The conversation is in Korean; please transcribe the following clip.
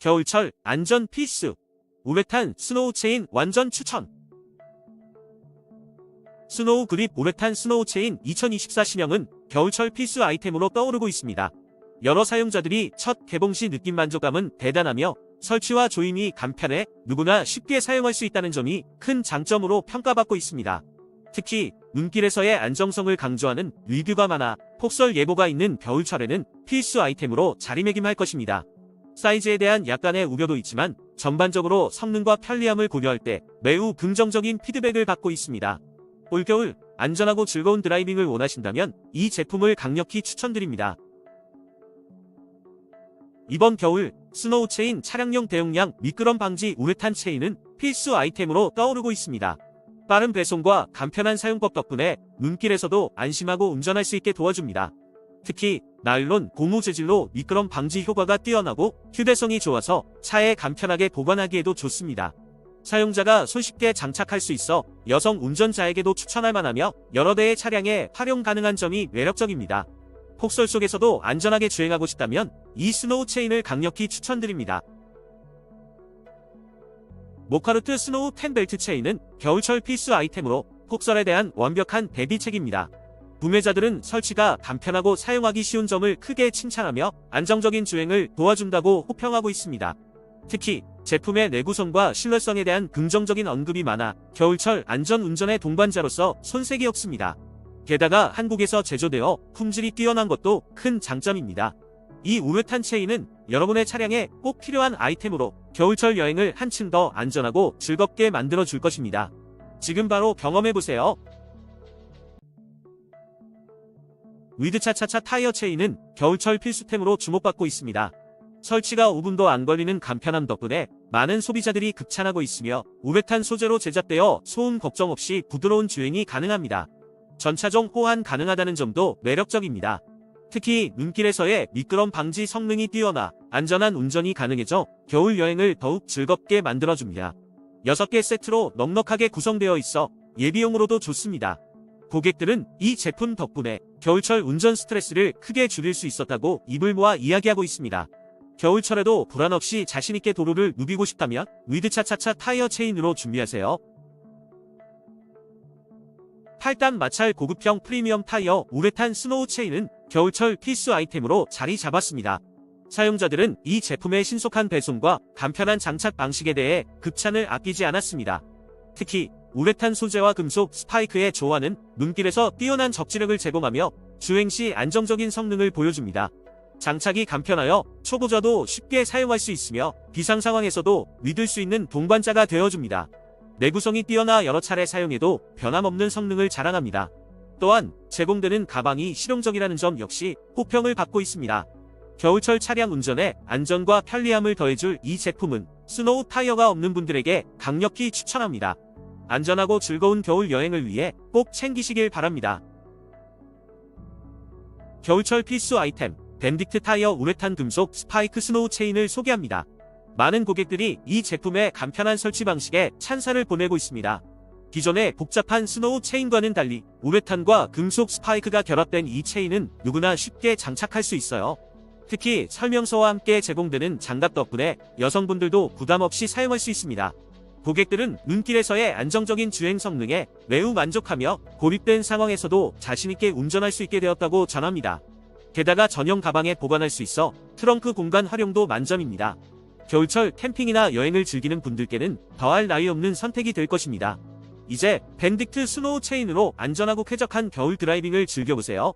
겨울철 안전 필수. 우레탄 스노우 체인 완전 추천. 스노우 그립 우레탄 스노우 체인 2024 신형은 겨울철 필수 아이템으로 떠오르고 있습니다. 여러 사용자들이 첫 개봉 시 느낀 만족감은 대단하며 설치와 조임이 간편해 누구나 쉽게 사용할 수 있다는 점이 큰 장점으로 평가받고 있습니다. 특히 눈길에서의 안정성을 강조하는 리뷰가 많아 폭설 예보가 있는 겨울철에는 필수 아이템으로 자리매김할 것입니다. 사이즈에 대한 약간의 우려도 있지만 전반적으로 성능과 편리함을 고려할 때 매우 긍정적인 피드백을 받고 있습니다. 올겨울 안전하고 즐거운 드라이빙을 원하신다면 이 제품을 강력히 추천드립니다. 이번 겨울 스노우 체인 차량용 대용량 미끄럼 방지 우레탄 체인은 필수 아이템으로 떠오르고 있습니다. 빠른 배송과 간편한 사용법 덕분에 눈길에서도 안심하고 운전할 수 있게 도와줍니다. 특히 나일론 고무 재질로 미끄럼 방지 효과가 뛰어나고 휴대성이 좋아서 차에 간편하게 보관하기에도 좋습니다. 사용자가 손쉽게 장착할 수 있어 여성 운전자에게도 추천할 만하며 여러 대의 차량에 활용 가능한 점이 매력적입니다. 폭설 속에서도 안전하게 주행하고 싶다면 이 스노우 체인을 강력히 추천드립니다. 모카르트 스노우 10 벨트 체인은 겨울철 필수 아이템으로 폭설에 대한 완벽한 대비책입니다. 구매자들은 설치가 간편하고 사용하기 쉬운 점을 크게 칭찬하며 안정적인 주행을 도와준다고 호평하고 있습니다. 특히 제품의 내구성과 신뢰성에 대한 긍정적인 언급이 많아 겨울철 안전 운전의 동반자로서 손색이 없습니다. 게다가 한국에서 제조되어 품질이 뛰어난 것도 큰 장점입니다. 이 우레탄 체인은 여러분의 차량에 꼭 필요한 아이템으로 겨울철 여행을 한층 더 안전하고 즐겁게 만들어 줄 것입니다. 지금 바로 경험해 보세요. 위드차차차 타이어 체인은 겨울철 필수템으로 주목받고 있습니다. 설치가 5분도 안 걸리는 간편함 덕분에 많은 소비자들이 극찬하고 있으며 우레탄 소재로 제작되어 소음 걱정 없이 부드러운 주행이 가능합니다. 전차종 호환 가능하다는 점도 매력적입니다. 특히 눈길에서의 미끄럼 방지 성능이 뛰어나 안전한 운전이 가능해져 겨울 여행을 더욱 즐겁게 만들어줍니다. 6개 세트로 넉넉하게 구성되어 있어 예비용으로도 좋습니다. 고객들은 이 제품 덕분에 겨울철 운전 스트레스를 크게 줄일 수 있었다고 입을 모아 이야기하고 있습니다. 겨울철에도 불안 없이 자신있게 도로를 누비고 싶다면 위드차차차 타이어 체인으로 준비하세요. 8단 마찰 고급형 프리미엄 타이어 우레탄 스노우 체인은 겨울철 필수 아이템으로 자리 잡았습니다. 사용자들은 이 제품의 신속한 배송과 간편한 장착 방식에 대해 극찬을 아끼지 않았습니다. 특히 우레탄 소재와 금속 스파이크의 조화는 눈길에서 뛰어난 적지력을 제공하며 주행 시 안정적인 성능을 보여줍니다. 장착이 간편하여 초보자도 쉽게 사용할 수 있으며 비상 상황에서도 믿을 수 있는 동반자가 되어줍니다. 내구성이 뛰어나 여러 차례 사용해도 변함없는 성능을 자랑합니다. 또한 제공되는 가방이 실용적이라는 점 역시 호평을 받고 있습니다. 겨울철 차량 운전에 안전과 편리함을 더해줄 이 제품은 스노우 타이어가 없는 분들에게 강력히 추천합니다. 안전하고 즐거운 겨울 여행을 위해 꼭 챙기시길 바랍니다. 겨울철 필수 아이템 밴딕트 타이어 우레탄 금속 스파이크 스노우 체인을 소개합니다. 많은 고객들이 이 제품의 간편한 설치 방식에 찬사를 보내고 있습니다. 기존의 복잡한 스노우 체인과는 달리 우레탄과 금속 스파이크가 결합된 이 체인은 누구나 쉽게 장착할 수 있어요. 특히 설명서와 함께 제공되는 장갑 덕분에 여성분들도 부담 없이 사용할 수 있습니다. 고객들은 눈길에서의 안정적인 주행 성능에 매우 만족하며 고립된 상황에서도 자신있게 운전할 수 있게 되었다고 전합니다. 게다가 전용 가방에 보관할 수 있어 트렁크 공간 활용도 만점입니다. 겨울철 캠핑이나 여행을 즐기는 분들께는 더할 나위 없는 선택이 될 것입니다. 이제 밴딕트 스노우 체인으로 안전하고 쾌적한 겨울 드라이빙을 즐겨보세요.